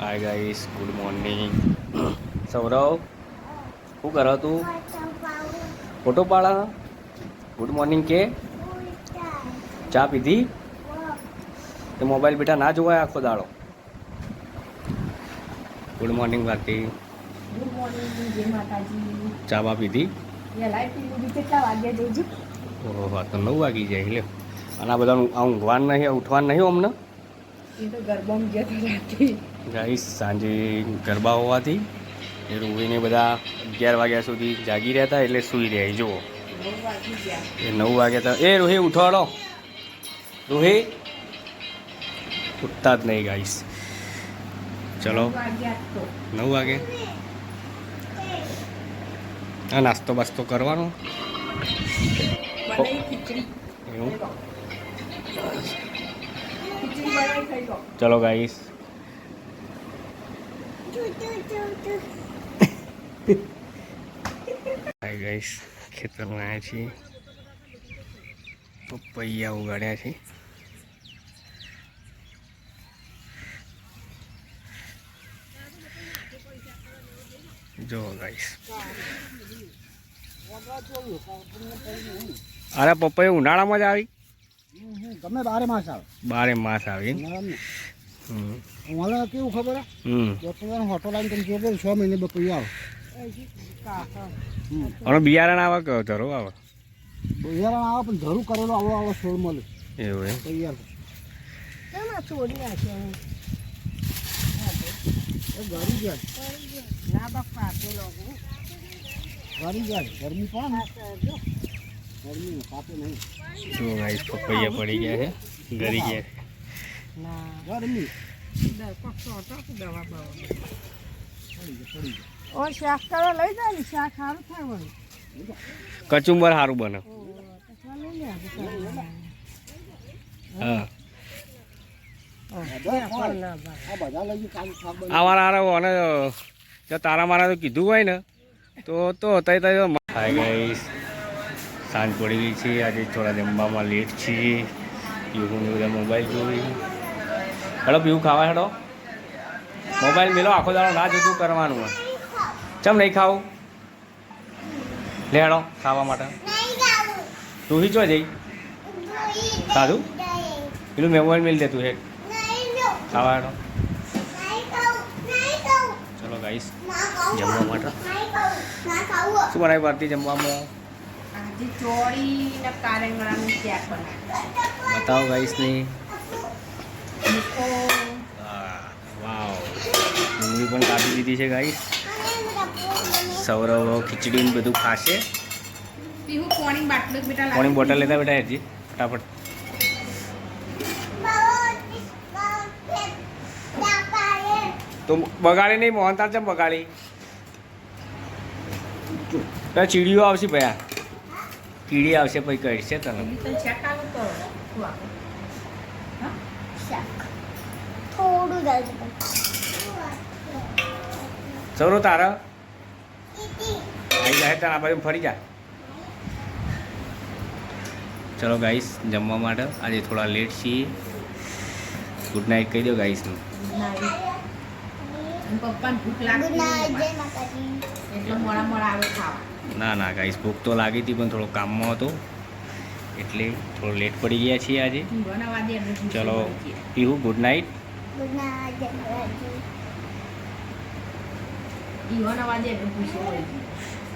Hi guys good morning Saurav શું કરો તું? ફોટો પાડા. ગુડ મોર્નિંગ કે? ચા પીધી? તે મોબાઈલ બેટા ના જોવાય આખો દાડો. ગુડ મોર્નિંગ ભારતી ચા બા પીધી? ઓહો તો નવ વાગી જાય લે અને આ બધાનું આ ઊંઘવાનું નહીં ઉઠવાનું નહીં અમને? એ તો ગરબામાં રાતે. ગાઈસ સાંજે ગરબા હોવાથી એ રૂહીને બધા અગિયાર વાગ્યા સુધી જાગી રહેતા એટલે સૂઈ રહે જુઓ. એ નવ વાગ્યા તો એ રોહી ઉઠવાડો રોહી. ઉઠતા જ નહીં ગાઈસ. ચલો. નવ વાગે. આ નાસ્તો બાસ્તો કરવાનો. ચલો ગાઈસ. હાય ગાઈસ ખેતરમાં આવ્યા છીએ. પપૈયા ઉગાડ્યા છે. જો ગાઈસ અરે પપૈયા ઉનાળામાં જ આવી. ગમે બારે માસ આવે. બારે માસ આવી. અમારે કેવું ખબર હમ. બપોર હોટો લાઈન તમે જોવો છ મહિને બપોર આવે. અને બિયારણ આવે કયો ધરો આવે. બિયારણ આવે પણ ધરું કરેલો આવો આવો છોડ મળે. એવું એમ? તૈયાર છોડી નાખ્યો એ ગળી જાય. ના બાપા ગળી જાય. ગરમી પણ ગરમી કાપે નહીં. પપૈયા પડી ગયા છે. ગરી ગયા કચુંબર સારું બને. અને જો તારા મારા તો કીધું હોય ને તો તો તઈ તઈ હાય ગાઈસ સાંજ પડી ગઈ છે આજે થોડા જમવામાં લેટ છે પીવું બધા મોબાઈલ જોઈ હેડો પીવું ખાવા હેડો. મોબાઈલ મેલો આખો દાડો ના જતું કરવાનું હોય. ચમ નહીં ખાવું? લે હેડો ખાવા માટે. તું હિચો જઈ. સાધું પેલું મોબાઈલ મિલ દેતું હે ખાવા હેડો. ચલો ગાઈસ જમવા માટે. શું બનાવી ભારતી જમવામાં? બતાવો ગાઈસ ને. મૂકો વાવ. ડુંગળી પણ કાપી દીધી છે ગાઈસ સૌરવ ખીચડી ને બધું ખાશે. પોણી બાટલો બેટા પાણી બોટલ લેતા બેટા હેરજી ફટાફટ. તો બગાડી નહીં મોહનતાર ચમ બગાડી. ત્યાં ચીડીઓ આવશે ભયા. કીડી આવશે પછી કહીશે તને. તો શાક આવું તો શું આપે? થોડું સૌરવ તારા આવી જાય તને બાજુ ફરી જા. ચલો ગાઈસ જમવા માટે આજે થોડા લેટ છીએ. ગુડ નાઇટ કહી દો ગાઈસનું ના. ના ગાઈસ ભૂખ તો લાગી હતી પણ થોડો કામમાં હતો. એટલે થોડો લેટ પડી ગયા છીએ આજે. ચલો પીવું. ગુડ નાઇટ ગુડ નાઇટ જય માતાજી ઈ એટલે ભૂખ લાગી જાય.